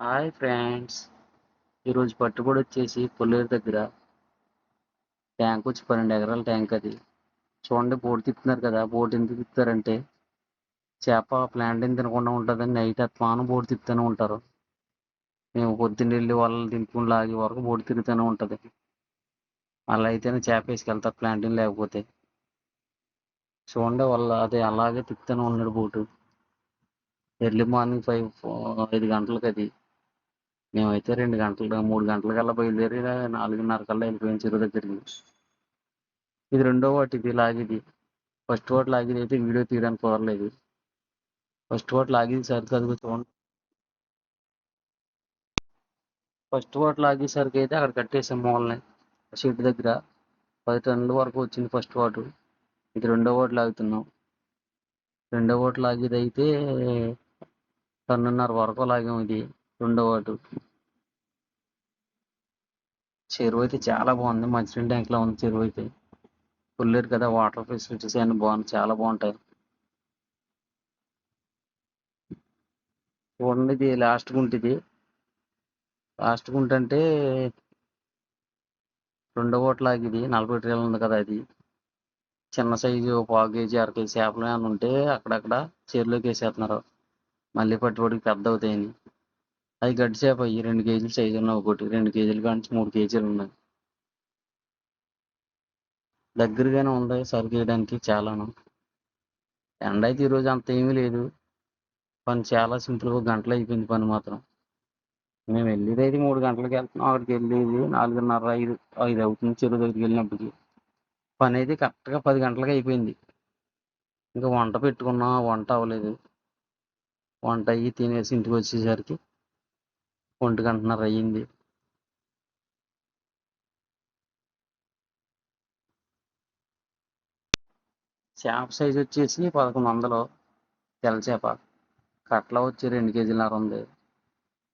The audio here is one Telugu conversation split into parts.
Hi friends. ఈరోజు పట్టుబడి వచ్చేసి కొల్లేరు దగ్గర. ట్యాంక్ వచ్చి పన్నెండు ఎకరాల ట్యాంక్ అది. చూడండి బోట్ తిప్పుతున్నారు కదా. బోట్ ఎందుకు తిప్పుతారంటే చేప ప్లాంట్ ఏం తినకుండా ఉంటుందని నైట్ అత్మానం బోట్ తిప్పుతూనే ఉంటారు. మేము పొద్దున్న వెళ్ళి వాళ్ళని దింపుకుని లాగే వరకు బోట్ తిరుగుతూనే ఉంటుంది. అలా అయితేనే చేప వేసుకెళ్తారు ప్లాంటింగ్ లేకపోతే. చూడండి వాళ్ళ అదే అలాగే తిప్పుతూనే ఉన్నాడు బోటు. ఎర్లీ మార్నింగ్ ఫైవ్ ఐదు గంటలకు అది మేమైతే రెండు గంటలు మూడు గంటల కల్లా బయలుదేరి నాలుగున్నర కల్లా వెళ్ళిపోయాం చెరువు దగ్గరికి. ఇది రెండో ఓటు ఇది లాగిది. ఫస్ట్ ఓటు లాగిది అయితే వీడియో తీయడానికి కుదరలేదు. ఫస్ట్ వాటి సరికి అది చూడండి ఫస్ట్ ఓటు లాగేసరికి అయితే అక్కడ కట్టేసాం మూలని షెడ్ దగ్గర. పది టన్నుల వరకు వచ్చింది ఫస్ట్ ఓటు. ఇది రెండో ఓటు లాగుతున్నాం. రెండో ఓటు లాగేది అయితే టన్నున్నర వరకు లాగాం ఇది. రెండవ చెరువు అయితే చాలా బాగుంది. మంచినీళ్ళ ట్యాంక్లో ఉంది చెరువు అయితే కొల్లేరు కదా వాటర్ ఫెసిలిటీస్ అన్నీ బాగుంది. చాలా బాగుంటాయి. చూడండి ఇది లాస్ట్ గుంట ఇది. లాస్ట్ గుంట అంటే రెండో ఓట్లాగి ఇది. నలభై ట్రేలు ఉంది కదా అది. చిన్న సైజు పావు కేజీ అర కేజీ చేపలు ఏమైనా ఉంటే అక్కడక్కడ చేరులోకి వేసేస్తున్నారు. మళ్ళీ పట్టుబడికి పెద్ద అవుతాయని అది గడ్డి చేప అయ్యి రెండు కేజీలు సైజు ఉన్న ఒకటి రెండు కేజీలు కానీ మూడు కేజీలు ఉన్నాయి దగ్గరగానే ఉంది సరుకు చేయడానికి చాలాను. ఎండ అయితే ఈరోజు అంత ఏమీ లేదు. పని చాలా సింపుల్గా గంటలు అయిపోయింది పని మాత్రం. మేము వెళ్ళేది అయితే మూడు గంటలకు వెళ్తున్నాం. అక్కడికి వెళ్ళేది నాలుగున్నర ఐదు ఐదు అవుతుంది చెరువు దగ్గరికి వెళ్ళినప్పటికి. పని అయితే కరెక్ట్గా పది గంటలకు అయిపోయింది. ఇంకా వంట పెట్టుకున్నా వంట అవ్వలేదు. వంట అయ్యి తినేసి ఇంటికి వచ్చేసరికి ఒంటి గంటన్నర అయ్యింది. చేప సైజ్ వచ్చేసి పదకొండు వందలు. తెల్ల చేప. కట్ల వచ్చి రెండు కేజీలన్నర ఉంది.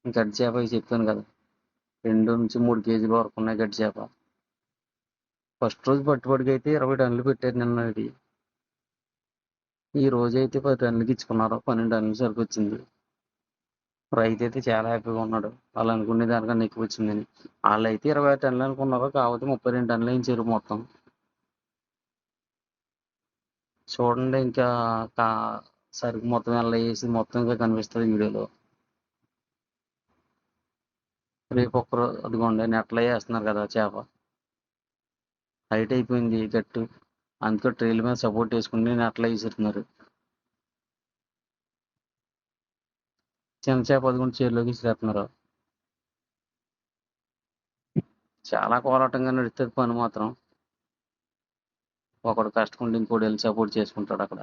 గడ్డి చేప అవి చెప్పాను కదా. రెండు నుంచి మూడు కేజీల వరకు ఉన్నాయి గడ్డి చేప. ఫస్ట్ రోజు పట్టుబడికి అయితే ఇరవై టన్నులు పెట్టారు నిన్న ఇది. ఈ రోజు అయితే పది టన్నులకి ఇచ్చుకున్నారు. పన్నెండు టన్నులు సరుకు వచ్చింది. రైతు అయితే చాలా హ్యాపీగా ఉన్నాడు. వాళ్ళు అనుకునే దానికన్నా ఎక్కువ వచ్చిందని వాళ్ళు అయితే ఇరవై టన్నులు అనుకున్నారు. కాకపోతే ముప్పై రెండు టన్నులు వేయించారు మొత్తం. చూడండి ఇంకా కా సరుకు మొత్తం ఎలా వేసి మొత్తం ఇంకా కనిపిస్తుంది వీడియోలో. రేపు ఒక్కరు అదిగోండి నెట్లో వేస్తున్నారు కదా చేప. హైట్ అయిపోయింది గట్టు. అందుకే ట్రైల్ మీద సపోర్ట్ వేసుకుని నెట్లో వేసిస్తున్నారు. చిన్న చేప అదిగోండి చేరులోకి చాలా కోలాటంగా నడుస్తుంది పని మాత్రం. ఒకడు కష్టకుండి ఇంకోటి వెళ్ళి సపోర్ట్ చేసుకుంటాడు అక్కడ.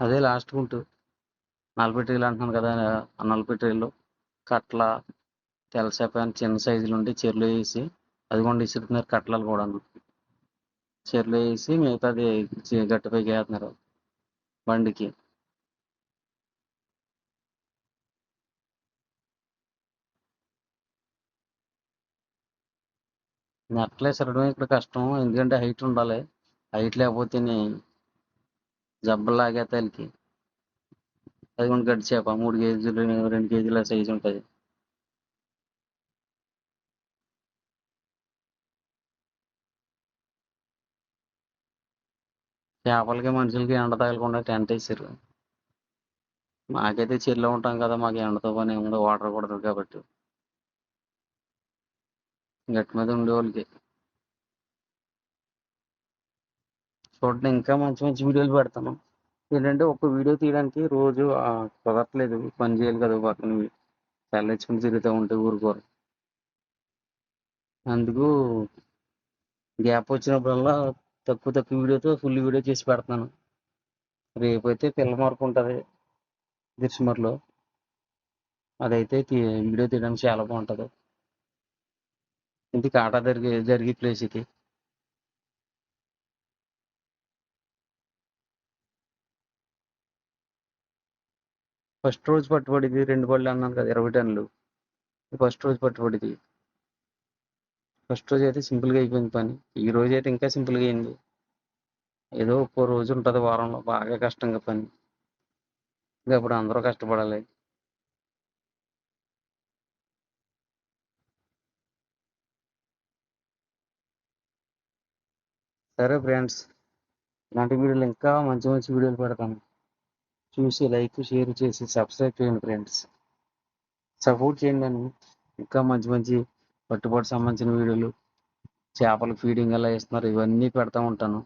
అదే లాస్ట్ గుంటు నలభై ట్రైలు అంటున్నాను కదా ఆ నలభై ట్రైలు కట్ల తెల్లసేప చిన్న సైజులు ఉండి చెర్లు వేసి అది కూడా ఇసురుతున్నారు కట్లలు కూడా చెరులో వేసి మిగతాది గట్టుపైకి వేస్తున్నారు బండికి. నెట్లు వేసరడం ఇక్కడ కష్టం ఎందుకంటే హైట్ ఉండాలి. హైట్ లేకపోతే జబ్బలాగే తలికి. అది కూడా గడ్డి చేప మూడు కేజీలు రెండు కేజీల సైజు ఉంటుంది. చేపలకి మనుషులకి ఎండ తగలకుండా టెంట్ వేసారు. మాకైతే చెరులో ఉంటాం కదా మాకు ఎండతో పని ఏముండదు వాటర్ కొడతారు కాబట్టి. గట్టి మీద ఉండే వాళ్ళకి చూడండి ఇంకా మంచి మంచి వీడియోలు పెడతాను. ఏంటంటే ఒక వీడియో తీయడానికి రోజు కుదరట్లేదు. పని చేయాలి కదా పక్కన తెల్లెచ్చుకుని తిరుగుతూ ఉంటే ఊరుకోరు. అందుకు గ్యాప్ వచ్చినప్పుడల్లా తక్కువ తక్కువ వీడియోతో ఫుల్ వీడియో చేసి పెడతాను. రేపైతే పిల్ల మార్పు ఉంటుంది దిర్శమర్లో అదైతే వీడియో తీయడానికి చాలా బాగుంటుంది. ఇది కాటా జరిగే జరిగే ప్లేస్ ఇది. ఫస్ట్ రోజు పట్టుబడిది రెండు బళ్ళు అన్నాను కదా ఇరవై టన్నులు. ఫస్ట్ రోజు పట్టుబడిది. ఫస్ట్ రోజు అయితే సింపుల్గా అయిపోయింది పని. ఈ రోజు అయితే ఇంకా సింపుల్గా అయింది. ఏదో ఒక్కో రోజు ఉంటుంది వారంలో బాగా కష్టంగా పని. ఇంకా అప్పుడు అందరూ కష్టపడాలి. సరే ఫ్రెండ్స్ ఇలాంటి వీడియోలు ఇంకా మంచి మంచి వీడియోలు పెడతాను. చూసి లైక్ షేర్ చేసి సబ్స్క్రైబ్ చేయండి ఫ్రెండ్స్. సపోర్ట్ చేయండి అని ఇంకా మంచి మంచి పట్టుబాటు సంబంధించిన వీడియోలు చేపల ఫీడింగ్ ఎలా ఇస్తున్నారు ఇవన్నీ పెడతా ఉంటాను.